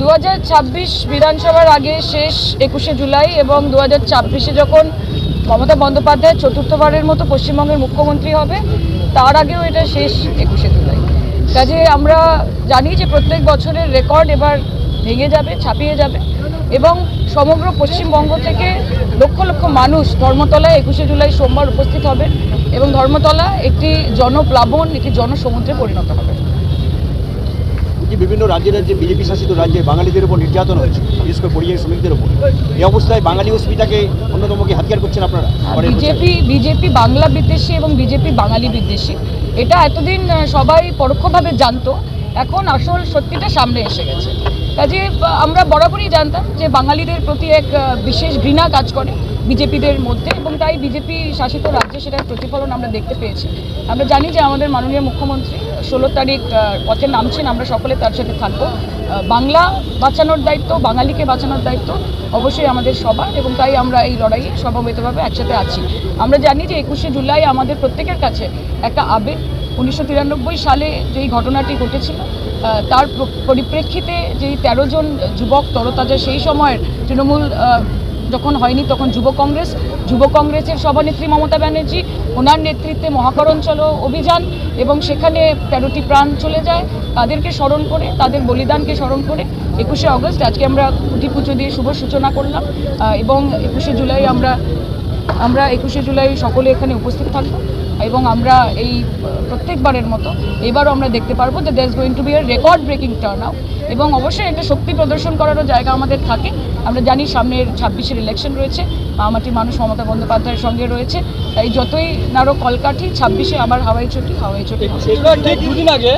দু হাজার ছাব্বিশ বিধানসভার আগে শেষ একুশে জুলাই এবং দু হাজার যখন মমতা বন্দ্যোপাধ্যায় চতুর্থবারের মতো পশ্চিমবঙ্গের মুখ্যমন্ত্রী হবে, তার আগেও এটা শেষ একুশে জুলাই। কাজে আমরা জানি যে প্রত্যেক বছরের রেকর্ড এবার ভেঙে যাবে, ছাপিয়ে যাবে এবং সমগ্র পশ্চিমবঙ্গ থেকে লক্ষ লক্ষ মানুষ ধর্মতলায় একুশে জুলাই সোমবার উপস্থিত হবে এবং ধর্মতলা একটি জনপ্লাবন, একটি জনসমুদ্রে পরিণত হবে। যে বিভিন্ন রাজ্যে রাজ্যে বিজেপি শাসিত রাজ্যে বাঙালিদের উপর নির্যাতন হয়েছে বিশেষ করে পরিযায়ী শ্রমিকদের উপর। এই অবস্থায় বাঙালি অস্মিতাকে অন্যতমকে হাতিয়ার করছেন আপনারা? বিজেপি বিজেপি বাংলা বিদ্বেষী এবং বিজেপি বাঙালি বিদ্বেষী। এটা এতদিন সবাই পরোক্ষভাবে জানতো এখন আসল সত্যিটা সামনে এসে গেছে। কাজে আমরা বরাবরই জানতাম যে বাঙালিদের প্রতি এক বিশেষ ঘৃণা কাজ করে বিজেপিদের মধ্যে এবং তাই বিজেপি শাসিত রাজ্যে সেটার প্রতিফলন আমরা দেখতে পেয়েছি। আমরা জানি যে আমাদের মাননীয় মুখ্যমন্ত্রী ষোলো তারিখ পথে নামছেন, আমরা সকলে তার সাথে থাকব। বাংলা বাঁচানোর দায়িত্ব, বাঙালিকে বাঁচানোর দায়িত্ব অবশ্যই আমাদের সবার এবং তাই আমরা এই লড়াইয়ে সমাবেতভাবে একসাথে আছি। আমরা জানি যে একুশে জুলাই আমাদের প্রত্যেকের কাছে একটা আবেগ। উনিশশো তিরানব্বই সালে যেই ঘটনাটি ঘটেছিল তার পরিপ্রেক্ষিতে যেই তেরো জন যুবক তরতাজা সেই সময়ের তৃণমূল যখন হয়নি তখন যুব কংগ্রেস, যুব কংগ্রেসের সভানেত্রী মমতা ব্যানার্জি, ওনার নেতৃত্বে মহাকরণ চলো অভিযান এবং সেখানে তেরোটি প্রাণ চলে যায়, তাদেরকে স্মরণ করে, তাদের বলিদানকে স্মরণ করে একুশে অগস্ট আজকে আমরা কুটি পুজো দিয়ে শুভ সূচনা করলাম এবং একুশে জুলাই আমরা আমরা একুশে জুলাই সকলে এখানে উপস্থিত থাকব এবং আমরা এই প্রত্যেকবারের মতো এবারও আমরা দেখতে পারব যে is going to be a record breaking turn out এবং অবশ্যই একটা শক্তি প্রদর্শন করারও জায়গা আমাদের থাকে। আমরা জানি সামনের ছাব্বিশের ইলেকশন রয়েছে মামাটির মানুষ মমতা বন্দ্যোপাধ্যায়ের সঙ্গে রয়েছে। তাই যতই নারো কলকাঠি, ছাব্বিশে আবার হাওয়াই ছুটি হাওয়াই ঠিক দুদিন আগে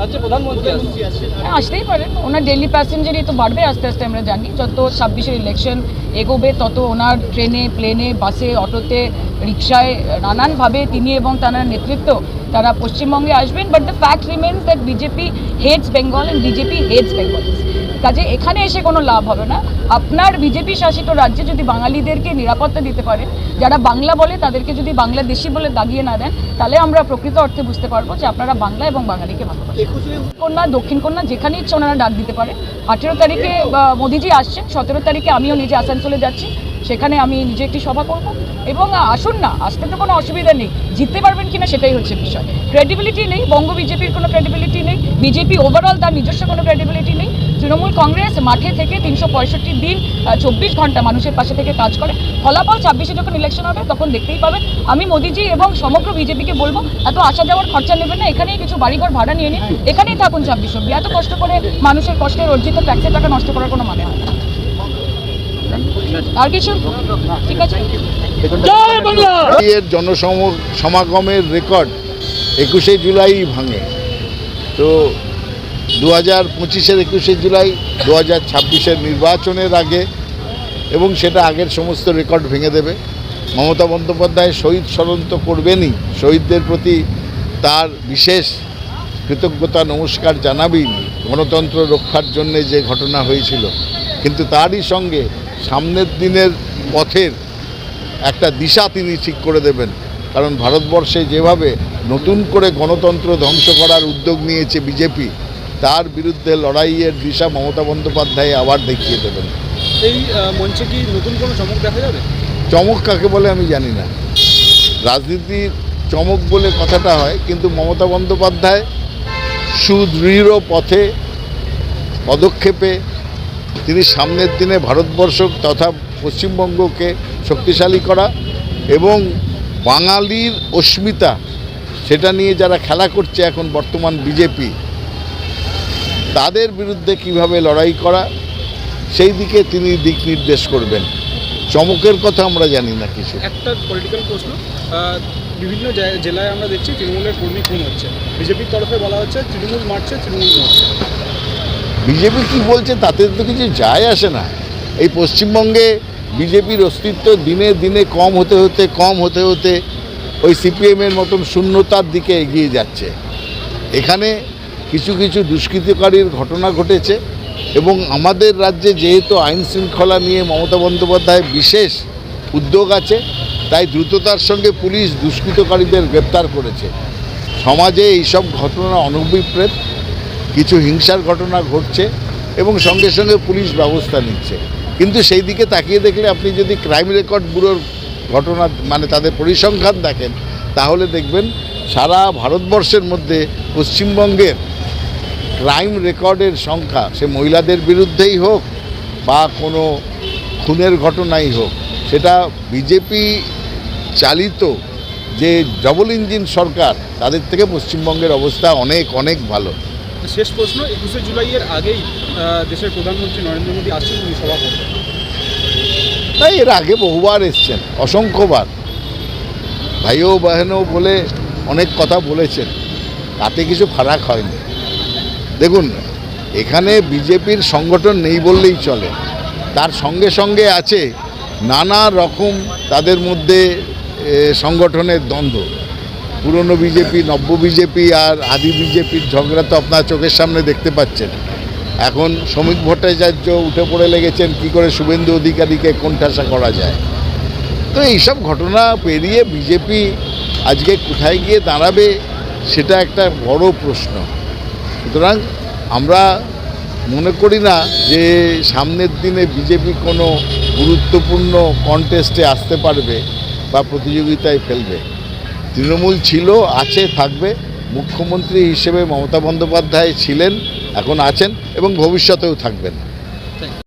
রাজ্যে প্রধানমন্ত্রী আসছে হ্যাঁ আসতেই পারেন ওনার ডেলি প্যাসেঞ্জারই তো বাড়বে আস্তে আস্তে আমরা জানি। যত ছাব্বিশের ইলেকশন এগোবে তত ওনার ট্রেনে প্লেনে বাসে অটোতে রিক্সায় নানানভাবে তিনি এবং তার নেতৃত্ব তারা পশ্চিমবঙ্গে আসবেন। But the fact remains that BJP heads Bengal and BJP heads Bengal কাজে এখানে এসে কোনো লাভ হবে না। আপনার বিজেপি শাসিত রাজ্যে যদি বাঙালিদেরকে নিরাপত্তা দিতে পারেন যারা বাংলা বলে তাদেরকে যদি বাংলাদেশি বলে দাগিয়ে না দেন, তাহলে আমরা প্রকৃত অর্থে বুঝতে পারব যে আপনারা বাংলা এবং বাঙালিকে ভালোবাসেন। কন্যা, দক্ষিণ কন্যা, যেখানে ইচ্ছে ওনারা ডাক দিতে পারে। আঠেরো তারিখে মোদিজি আসছেন, সতেরো তারিখে আমিও নিজে আসানসোলে যাচ্ছি। সেখানে আমি নিজে একটি সভা করব। এবং আসুন না, আসতে তো কোনো অসুবিধা নেই। জিততে পারবেন কিনা সেটাই হচ্ছে বিষয়। ক্রেডিবিলিটি নেই, বঙ্গ বিজেপির কোনো ক্রেডিবিলিটি নেই, বিজেপি ওভারঅল তার নিজস্ব কোনো ক্রেডিবিলিটি নেই। তৃণমূল কংগ্রেস মাঠে থেকে তিনশো পঁয়ষট্টি দিন চব্বিশ ঘণ্টা মানুষের পাশে থেকে কাজ করে। ফলাফল ছাব্বিশে যখন ইলেকশন হবে, তখন দেখতেই পাবেন। আমি মোদিজি এবং সমগ্র বিজেপিকে বলব, এত আসা যাওয়ার খরচা নেবেন না, এখানেই কিছু বাড়িঘর ভাড়া নিয়ে নিন। এখানেই থাকুন ছাব্বিশ অব্দি। এত কষ্ট করে মানুষের কষ্টের অর্জিত ট্যাক্সের টাকা নষ্ট করার কোনো মানে হয় না। আর কিছু? ঠিক আছে। এর জনসম সমাগমের রেকর্ড একুশে জুলাই ভাঙে। তো দু হাজার পঁচিশের একুশে জুলাই দু হাজার ছাব্বিশের নির্বাচনের আগে এবং সেটা আগের সমস্ত রেকর্ড ভেঙে দেবে। মমতা বন্দ্যোপাধ্যায় শহীদ স্মরণ তো করবেনই। শহীদদের প্রতি তার বিশেষ কৃতজ্ঞতা নমস্কার জানাবেই। গণতন্ত্র রক্ষার জন্যে যে ঘটনা হয়েছিল। কিন্তু তারই সঙ্গে সামনের দিনের পথের একটা দিশা তিনি ঠিক করে দেবেন। কারণ ভারতবর্ষে যেভাবে নতুন করে গণতন্ত্র ধ্বংস করার উদ্যোগ নিয়েছে বিজেপি তার বিরুদ্ধে লড়াইয়ের দিশা মমতা বন্দ্যোপাধ্যায় আবার দেখিয়ে দেবেন। এই মঞ্চে কি নতুন কোনো চমক দেখা যাবে? চমক কাকে বলে আমি জানি না। রাজনীতির চমক বলে কথাটা হয় কিন্তু মমতা বন্দ্যোপাধ্যায় সুদৃঢ় পথে পদক্ষেপে তিনি সামনের দিনে ভারতবর্ষ তথা পশ্চিমবঙ্গকে শক্তিশালী করা এবং বাঙালির অস্মিতা, সেটা নিয়ে যারা খেলা করছে এখন বর্তমান বিজেপি, তাদের বিরুদ্ধে কীভাবে লড়াই করা, সেই দিকে তিনি দিক নির্দেশ করবেন। চমকের কথা আমরা জানি না কিছু। একটা পলিটিক্যাল প্রশ্ন বিভিন্ন জেলায় আমরা দেখছি তৃণমূলের কর্মী খুন হচ্ছে। বিজেপির তরফে বলা হচ্ছে, তৃণমূল মারছে তৃণমূল মারছে। বিজেপি কি বলছে তাতে তো কিছু যায় আসে না। এই পশ্চিমবঙ্গে বিজেপির অস্তিত্ব দিনে দিনে কম হতে হতে, কম হতে হতে ওই সিপিএমের মতন শূন্যতার দিকে এগিয়ে যাচ্ছে। এখানে কিছু কিছু দুষ্কৃতকারীর ঘটনা ঘটেছে এবং আমাদের রাজ্যে যেহেতু আইন শৃঙ্খলা নিয়ে মমতা বন্দ্যোপাধ্যায় বিশেষ উদ্যোগ আছে, তাই দ্রুততার সঙ্গে পুলিশ দুষ্কৃতকারীদের গ্রেপ্তার করেছে। সমাজে এইসব ঘটনা অনভিপ্রেত। কিছু হিংসার ঘটনা ঘটছে এবং সঙ্গে সঙ্গে পুলিশ ব্যবস্থা নিচ্ছে। কিন্তু সেই দিকে তাকিয়ে দেখলে আপনি যদি ক্রাইম রেকর্ড ব্যুরোর ঘটনা মানে তাদের পরিসংখ্যান দেখেন, তাহলে দেখবেন সারা ভারতবর্ষের মধ্যে পশ্চিমবঙ্গের ক্রাইম রেকর্ডের সংখ্যা, সে মহিলাদের বিরুদ্ধেই হোক বা কোনো খুনের ঘটনাই হোক, সেটা বিজেপি চালিত যে ডবল ইঞ্জিন সরকার, তাদের থেকে পশ্চিমবঙ্গের অবস্থা অনেক অনেক ভালো। শেষ প্রশ্ন, একুশে জুলাইয়ের আগেই দেশের প্রধানমন্ত্রী নরেন্দ্র মোদী আসছেন, তিনি সভা করবেন। তাই এর আগে বহুবার এসছেন, অসংখ্যবার। ভাইও বাহেনও বলে অনেক কথা বলেছেন, তাতে কিছু ফারাক হয়নি। দেখুন, এখানে বিজেপির সংগঠন নেই বললেই চলে। তার সঙ্গে সঙ্গে আছে নানা রকম তাদের মধ্যে সংগঠনের দ্বন্দ্ব। পুরনো বিজেপি, নব্য বিজেপি আর আদি বিজেপির ঝগড়া তো আপনার চোখের সামনে দেখতে পাচ্ছেন। এখন শ্রমিক ভট্টাচার্য উঠে পড়ে লেগেছেন, কি করে শুভেন্দু অধিকারীকে কোণঠাসা করা যায়? তো এইসব ঘটনা পেরিয়ে বিজেপি আজকে কোথায় গিয়ে দাঁড়াবে, সেটা একটা বড় প্রশ্ন। সুতরাং আমরা মনে করি না যে সামনের দিনে বিজেপি কোনো গুরুত্বপূর্ণ কন্টেস্টে আসতে পারবে বা প্রতিযোগিতায় ফেলবে। তৃণমূল ছিল আছে থাকবে। মুখ্যমন্ত্রী হিসেবে মমতা বন্দ্যোপাধ্যায় ছিলেন এখন আছেন এবং ভবিষ্যতেও থাকবেন।